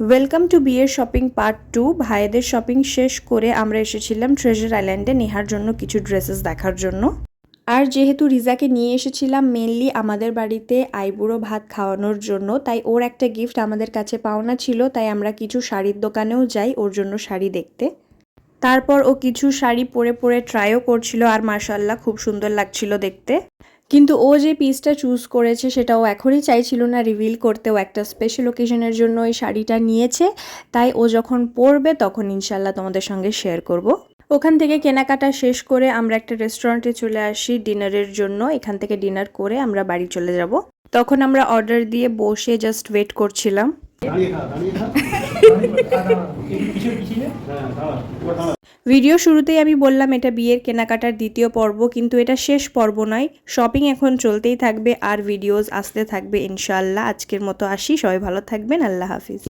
Welcome to বিয়ের shopping part two ভাইদের shopping শেষ করে আমরা এসেছিলাম ট্রেজার আইল্যান্ডে নেহার জন্য কিছু ড্রেসেস দেখার জন্য। আর যেহেতু রিজাকে নিয়ে এসেছিলাম মেনলি আমাদের বাড়িতে আইবুড়ো ভাত খাওয়ানোর জন্য, তাই ওর একটা গিফট আমাদের কাছে পাওনা ছিল, তাই আমরা কিছু শাড়ির দোকানেও যাই ওর জন্য শাড়ি দেখতে। তারপর ও কিছু শাড়ি পরে পরে ট্রাইও করছিল আর মার্শাল্লাহ খুব সুন্দর লাগছিল দেখতে। কিন্তু ও যে পিসটা চুজ করেছে সেটা ও এখনই চাইছিল না রিভিল করতে ও একটা স্পেশাল ওকেশনের জন্য ওই শাড়িটা নিয়েছে। তাই ও যখন পরবে তখন ইনশাল্লাহ তোমাদের সঙ্গে শেয়ার করব। ওখান থেকে কেনাকাটা শেষ করে আমরা একটা রেস্টুরেন্টে চলে আসি ডিনারের জন্য। এখান থেকে ডিনার করে আমরা বাড়ি চলে যাব। তখন আমরা অর্ডার দিয়ে বসে জাস্ট ওয়েট করছিলাম। ভিডিও শুরুতেই আমি বললাম, এটা বিয়ের কেনাকাটার দ্বিতীয় পর্ব, কিন্তু এটা শেষ পর্ব নয়। শপিং এখন চলতেই থাকবে আর ভিডিওস আসতে থাকবে ইনশাআল্লাহ। আজকের মতো আসি। সবাই ভালো থাকবেন। আল্লাহ হাফিজ।